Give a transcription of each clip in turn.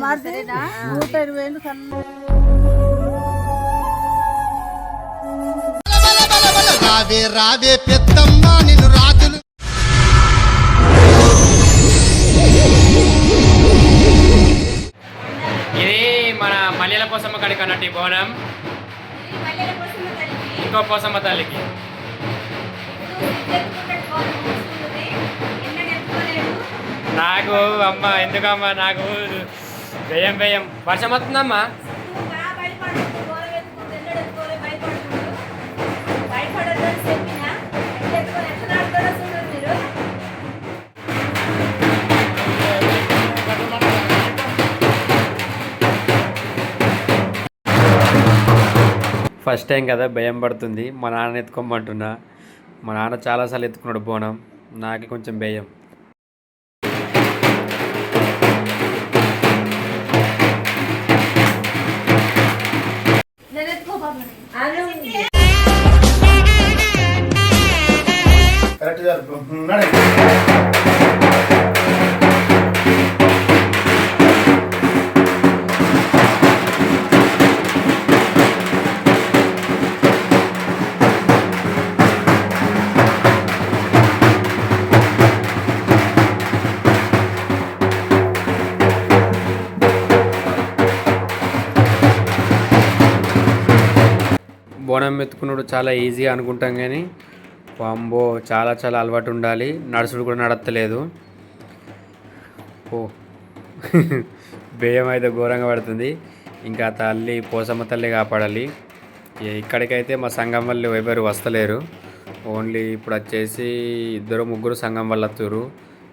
నూట ఇరవై ఏళ్ళు కన్నా రావే రావే పెద్దమ్మ నిన్ను రాజులు. ఇది మన మల్లెల పోసమ్మ కడికి అన్నట్టు ఈ బోనం. ఇంకో పోసమ్మ తల్లికి. నాకు అమ్మ ఎందుకమ్మా నాకు వ్యయం వ్యయం వర్షం వస్తుందమ్మా. ఫస్ట్ టైం కదా భయం పడుతుంది. మా నాన్న ఎత్తుకోమంటున్నా. మా నాన్న చాలాసార్లు ఎత్తుకున్నాడు బోనం. నాకు కొంచెం భయం. బోనం ఎత్తుకున్నాడు చాలా ఈజీ అనుకుంటాం కానీ వాంబో చాలా చాలా అలవాటు ఉండాలి నడుచుడు కూడా నడత్తలేదు. ఓ. బియ్యం అయితే ఘోరంగా పడుతుంది. ఇంకా తల్లి పోసమ్మ తల్లి కాపాడాలి. ఇక ఇక్కడికైతే మా సంఘం వాళ్ళు ఎవరు వస్తలేరు. ఓన్లీ ఇప్పుడు వచ్చేసి ఇద్దరు ముగ్గురు సంఘం వాళ్ళు వస్తుర్రు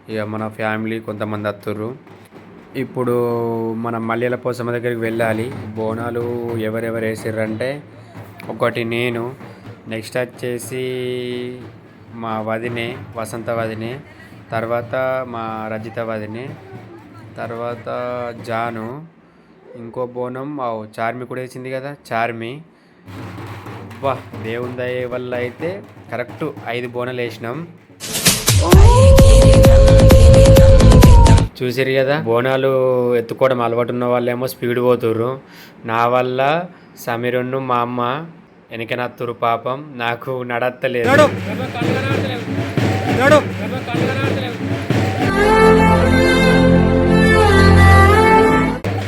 ఇక మన ఫ్యామిలీ కొంతమంది వస్తుర్రు ఇప్పుడు మనం మల్లెల పోసమ్మ దగ్గరికి వెళ్ళాలి. బోనాలు ఎవరెవరు వేసిర్రంటే ఒకటి నేను. నెక్స్ట్ వచ్చేసి మా వదినే వసంత వదినే తర్వాత మా రజిత వదినే తర్వాత జాను ఇంకో బోనం ఆ చార్మి కూడా వేసింది కదా చార్మి. వా దేవుని దయ వల్ల అయితే కరెక్ట్ ఐదు బోనాలు వేసినాం. చూసారు కదా బోనాలు ఎత్తుకోవడం అలవాటు ఉన్న వాళ్ళేమో స్పీడ్ పోతుర్రు. నా వల్ల సమీరును మా అమ్మ వెనకనత్తురు పాపం నాకు నడత్తలేదు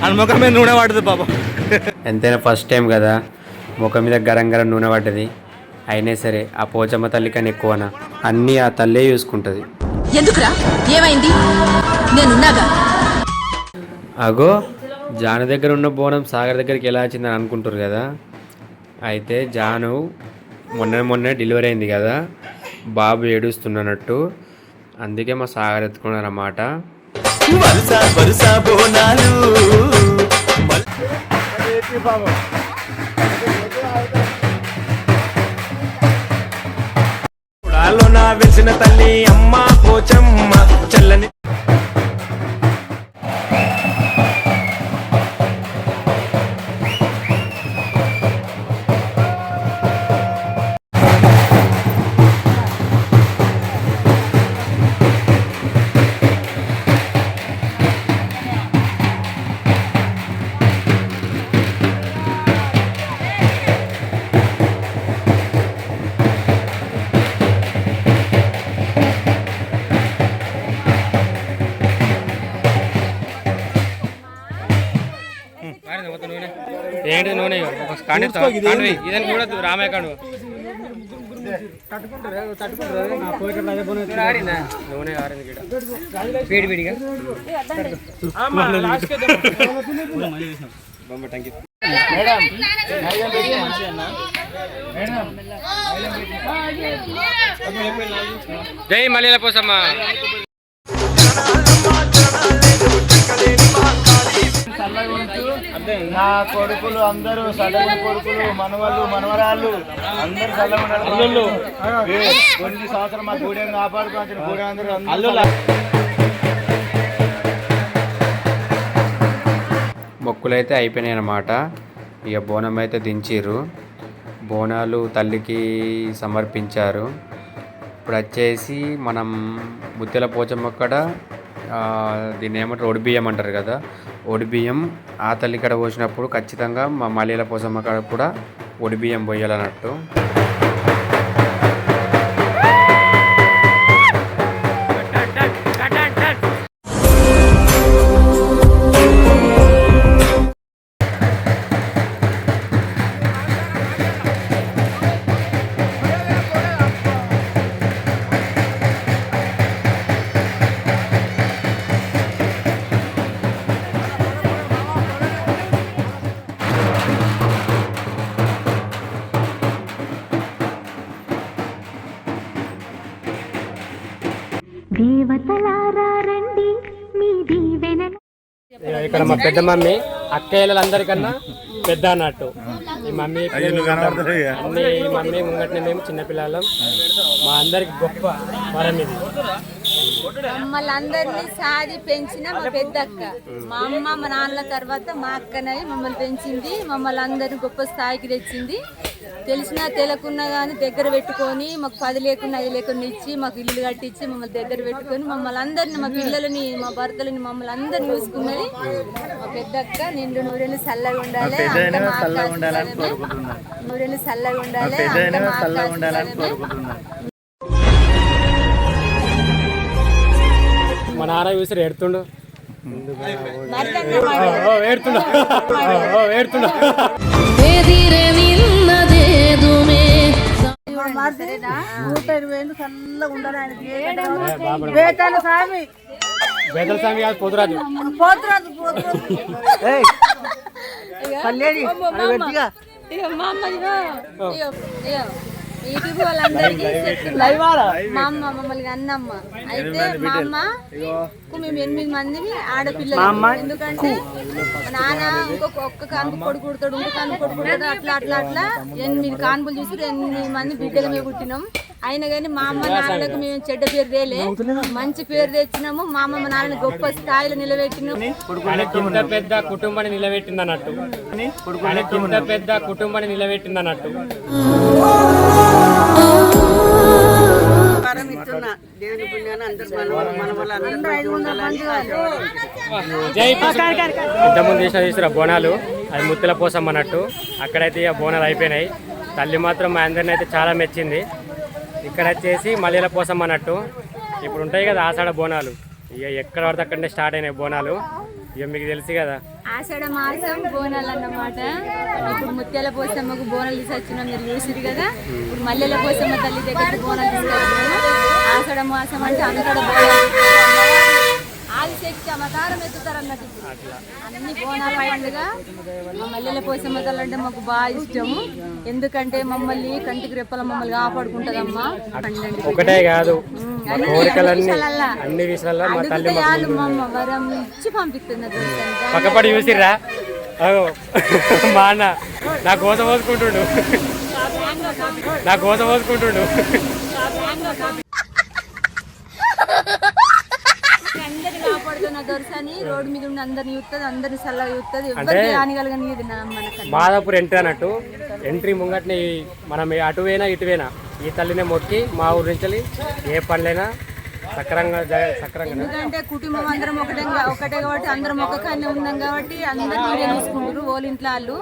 అని ముఖం మీద నూనె పడుతుంది పాపం ఎంతైనా ఫస్ట్ టైం కదా ముఖం మీద గరం గరం నూనె పడ్డది అయినా సరే ఆ పోచమ్మ తల్లి కన్నా ఎక్కువనా అన్నీ ఆ తల్లే చూసుకుంటుంది ఎందుకురా ఏమైంది నేనున్నాగా అగో జాను దగ్గర ఉన్న బోనం సాగర్ దగ్గరికి ఎలా వచ్చిందని అనుకుంటారు కదా అయితే జాను మొన్న మొన్న డెలివరీ అయింది కదా. బాబు ఏడుస్తున్నట్టు. అందుకే మా సాగర్ ఎత్తుకున్నారన్నమాట. వరుస వరుస బోనాలు. నా వెలిసిన తల్లి అమ్మ పోచమ్మ చల్లని ఏంటి నూనె? ఇదని కూడా రామయ్య కాడు నూనె ఆరింది గిడ. వేడి వేడిగా బొమ్మ టంకి. జై మల్లెల పోసమ్మ. నా కొడుకులు అందరూ సడలి కొడుకులు మనవళ్ళు మనవరాళ్ళు అందరూ చల్లగా ఉండాలి. కొన్ని సంవత్సరం మా గూడెం కాపాడుకోవచ్చు గూడెం అందరూ అందరూ మొక్కులైతే అయిపోయినాయి అన్నమాట ఇక బోనం అయితే దించిర్రు. బోనాలు తల్లికి సమర్పించారు. ఇప్పుడు వచ్చేసి మనం ముత్యాల పోచమ్మ కాడ ఆ, దీన్ని ఏమంటారు? ఒడి బియ్యం అంటారు కదా. ఒడి బియ్యం ఆ తల్లి కడ పోసినప్పుడు ఖచ్చితంగా మా మలీల పోసమ్మ కాడ కూడా ఒడి బియ్యం పోయాలన్నట్టు. ఇక్కడ మా పెద్ద మమ్మీ అక్కయ్యలందరికన్నా పెద్ద అన్నట్టు. ఈ మమ్మీ అన్ని ఈ మమ్మీ ముంగట్నే మేము చిన్నపిల్లలం మా అందరికి గొప్ప వరం ఇది. మమ్మల్ని అందరినీ సాది పెంచిన మా పెద్దక్క. మా అమ్మ మా నాన్నల తర్వాత మా అక్కనై మమ్మల్ని పెంచింది. మమ్మల్ని అందరినీ గొప్ప స్థాయికి తెచ్చింది. తెలిసినా తెలియకున్నా కానీ దగ్గర పెట్టుకొని మాకు పది లేకున్నా అది లేకుండా ఇచ్చి మాకు ఇల్లు కట్టించి మమ్మల్ని దగ్గర పెట్టుకొని మమ్మల్ని అందరినీ మా పిల్లలని మా భర్తలని మమ్మల్ని అందరిని చూసుకున్నది. మా పెద్దక్క నిండు నూరెళ్ళు చల్లగా ఉండాలి. నూరెళ్ళు చల్లగా ఉండాలి మా నాన్న చూసి ఏడుతుండు. స్వామి కాదు పోతురాజు. ఇక మా యూట్యూబ్ వాళ్ళందరికీ. మా అమ్మ మమ్మల్ని అన్నమ్మ. అయితే మా అమ్మ కు మేము ఎనిమిది మందిని ఆడపిల్లలు. ఎందుకంటే నాన్న ఇంకొక ఒక్క కానుపు కొడుకు కుడతాడు ఇంకొక కానుపు కొడుకు కుడతాడు అట్లా అట్లా అట్లా. ఎనిమిది కానుపులు చూసి ఎనిమిది మంది బిడ్డలు మేము పుట్టినాం. అయినా కానీ మా అమ్మ నాన్నలకు మేము చెడ్డ పేరు తేలే. మంచి పేరు తెచ్చినాము. మా అమ్మ మా నాన్నని గొప్ప స్థాయిలో నిలబెట్టినాం. ఆయనకి ఇంత పెద్ద కుటుంబాన్ని నిలబెట్టింది అన్నట్టు పెద్ద కుటుంబాన్ని నిలబెట్టింది అన్నట్టు ఇంతకుముందు చేసిన చేసిన బోనాలు అది ముత్తుల పోసం అన్నట్టు. అక్కడైతే ఇక బోనాలు అయిపోయినాయి. తల్లి మాత్రం మా అందరిని అయితే చాలా మెచ్చింది. ఇక్కడ వచ్చేసి మల్లెల పోసం అన్నట్టు. ఇప్పుడు ఉంటాయి కదా ఆషాఢ బోనాలు. ఇక ఎక్కడ పడితే అక్కడనే స్టార్ట్ అయినాయి బోనాలు. ఇక మీకు తెలుసు కదా. ఆషాఢ మాసం బోనాలు అన్నమాట. ఇప్పుడు ముత్యాల పోసమ్మకు బోనాలు తీసి మీరు చూసిరు కదా. ఇప్పుడు మల్లెల పోసమ్మ తల్లి దగ్గర బోనాలు తీసుకొచ్చినాము. ఆషాఢ మాసం అంటే అంతట బోనాలు ఆది శక్తి అవతారం ఎత్తుతారు అన్నట్టు ఇప్పుడు. అన్ని బోనాల పండుగ మా మల్లెల పోసమ్మ మాకు బాగా ఇష్టము. ఎందుకంటే మమ్మల్ని కంటికి రెప్పల మమ్మల్ని కాపాడుకుంటదమ్మా. ఒకటే కాదు అన్ని విషయాల్లో మా తల్లి అమ్మ వరం ఇచ్చి పంపిస్తున్నది పక్కపడి చూసిర్రా? మా అన్న నా కోసం పోసుకుంటుండు. నా కోసం పోసుకుంటుండు అందరిని దొరసని రోడ్డు మీద అందరిని చూస్తుంది అందరిని చల్లగా చూస్తుంది ఎవరికి హానికలగనియదు నా మనకన్నా. మాదాపూర్ ఎంట్రీ అన్నట్టు ఎంట్రీ ముంగట్నే మనం అటు పోయినా ఇటు పోయినా ఈ తల్లినే మొక్కి మా ఊరి నుంచి ఏ పనులైనా సక్రంగా సక్రంగా ఎందుకంటే కుటుంబం అందరం ఒకటే ఒకటే కాబట్టి అందరం ఒక కాన్నే ఉన్నాం కాబట్టి అందరు మీరే చూసుకుంటారు ఓళ్ళ ఇంట్లో వాళ్ళు.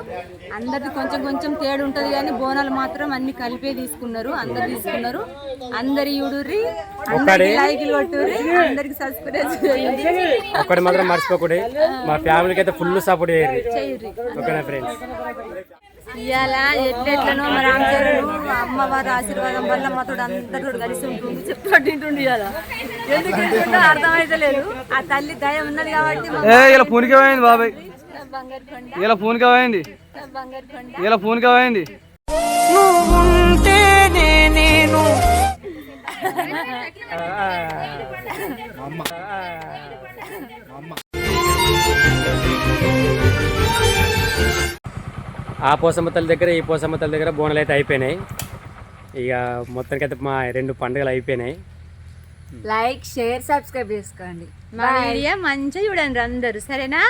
అందరిది కొంచెం కొంచెం తేడు ఉంటది కానీ బోనాలు మాత్రం అన్ని కలిపే తీసుకున్నారు అందరు తీసుకున్నారు. అందరి యూడుర్రి అందరికి లైకులు కొట్టుర్రి అందరికి సబ్స్క్రైబ్ చేయండి ఒక్కటి మాత్రం మర్చిపోకూడదు. మా ఫ్యామిలీకి అయితే ఫుల్ సపోర్ట్ చేయుర్రి. ఓకేనా ఫ్రెండ్స్? ఇవాళ ఎట్లెట్లనో మా రామచరణు అమ్మవారి ఆశీర్వాదం వల్ల మాతో అందరితో కలిసి ఉంటుంది చెప్తాడు తింటుండు ఇవాళ ఎందుకు తింటుండో అర్థమైతే లేదు. ఆ తల్లి దయ ఉన్నది కాబట్టి మా ఇలా ఫోన్కి పోయింది బాబాయ్. నా బంగారు కొండ ఇలా ఫోన్కి పోయింది నా బంగారు ఆ పోసమ్మ తల్లి దగ్గర ఈ పోసమ్మ తల్లి దగ్గర బోనాలు అయితే అయిపోయినాయి. ఇక మొత్తానికైతే మా రెండు పండుగలు అయిపోయినాయి. లైక్ షేర్ సబ్స్క్రైబ్ చేసుకోండి. మా వీడియో మంచిగా చూడండి అందరూ. సరేనా?